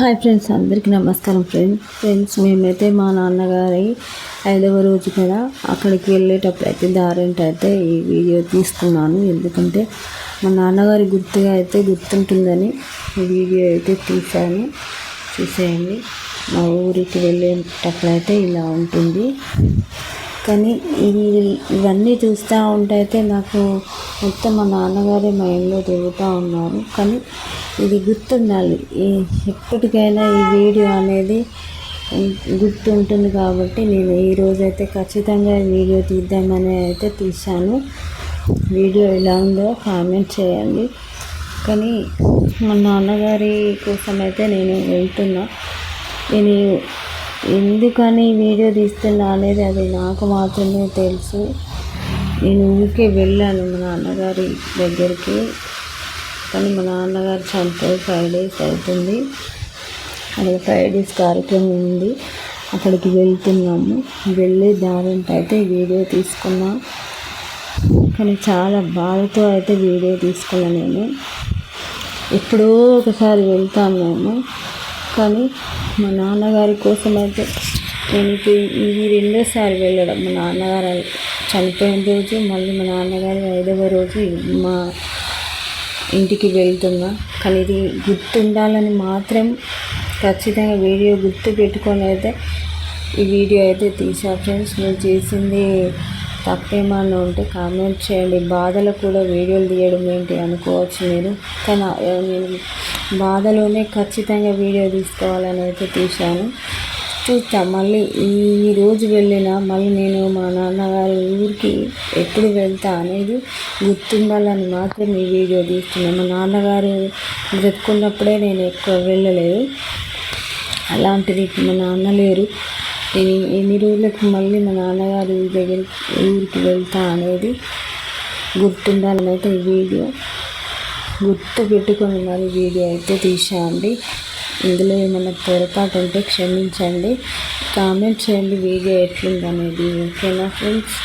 Hi friends అందరికీ నమస్కారం friends friends మేమైతే మా నాన్నగారి ఐదవ రోజు కదా అక్కడికి వెళ్ళేటప్పుడు అయితే దారింటి అయితే ఈ వీడియో తీసుకున్నాను ఎందుకంటే మా నాన్నగారి గుర్తుగా అయితే గుర్తుంటుందని ఈ వీడియో అయితే తీశాను. చూసేయండి. మా ఊరికి వెళ్ళేటప్పుడు అయితే ఇలా ఉంటుంది. కానీ ఇవన్నీ చూస్తూ ఉంటే అయితే నాకు మొత్తం మా నాన్నగారే మైండ్లో తిరుగుతూ ఉన్నారు. కానీ ఇది గుర్తుండాలి. ఈ ఎప్పటికైనా ఈ వీడియో అనేది గుర్తుంటుంది కాబట్టి నేను ఈరోజు అయితే ఖచ్చితంగా వీడియో తీద్దామని అయితే తీశాను. వీడియో ఎలా ఉందో కామెంట్ చేయండి. కానీ మా నాన్నగారి కోసం అయితే నేను వెళ్తున్నా. నేను ఎందుకని వీడియో తీస్తున్నా అనేది అది నాకు మాత్రమే తెలుసు. నేను ఊరికే వెళ్ళాను మా నాన్నగారి దగ్గరికి. కానీ మా నాన్నగారు చనిపోయి ఫైవ్ డేస్ అవుతుంది. అక్కడ ఫైవ్ డేస్ కార్యక్రమం ఉంది. అక్కడికి వెళ్తున్నాము. వెళ్ళి దారింటి అయితే వీడియో తీసుకున్నా. కానీ చాలా బాధతో అయితే వీడియో తీసుకున్నాను నేను. ఎప్పుడో ఒకసారి వెళ్తాను మేము. కానీ మా నాన్నగారి కోసం అయితే నేను ఇది రెండోసారి వెళ్ళడం. మా నాన్నగారు చనిపోయిన రోజు మళ్ళీ మా నాన్నగారి ఐదవ రోజు మా ఇంటికి వెళ్తున్నా. కానీ ఇది గుర్తుండాలని మాత్రం ఖచ్చితంగా వీడియో గుర్తు పెట్టుకొని అయితే ఈ వీడియో అయితే తీసా. ఫ్రెండ్స్ నేను చేసింది తప్పేమన్నా ఉంటే కామెంట్ చేయండి. బాధలో కూడా వీడియోలు తీయడం ఏంటి అనుకోవచ్చు మీరు. కానీ నేను బాధలోనే ఖచ్చితంగా వీడియో తీసుకోవాలని అయితే తీశాను. చూస్తా మళ్ళీ ఈ రోజు వెళ్ళిన మళ్ళీ నేను మా నాన్నగారి ఊరికి ఎప్పుడు వెళ్తా అనేది గుర్తుండాలని మాత్రం ఈ వీడియో తీస్తున్నాను. మా నాన్నగారు బ్రతుకున్నప్పుడే నేను ఎక్కువ వెళ్ళలేదు. అలాంటిది మా నాన్న లేరు. నేను ఎన్ని రోజులకు మళ్ళీ మా నాన్నగారి దగ్గర ఊరికి వెళ్తా అనేది గుర్తుండాలని అయితే ఈ వీడియో. గుర్తు పెట్టుకొని మరి వీడియో అయితే తీసేయండి. ఇందులో ఏమైనా పొరపాటు ఉంటే క్షమించండి. కామెంట్ చేయండి వీడియో ఎట్లుందనేది. ఓకేనా ఫ్రెండ్స్?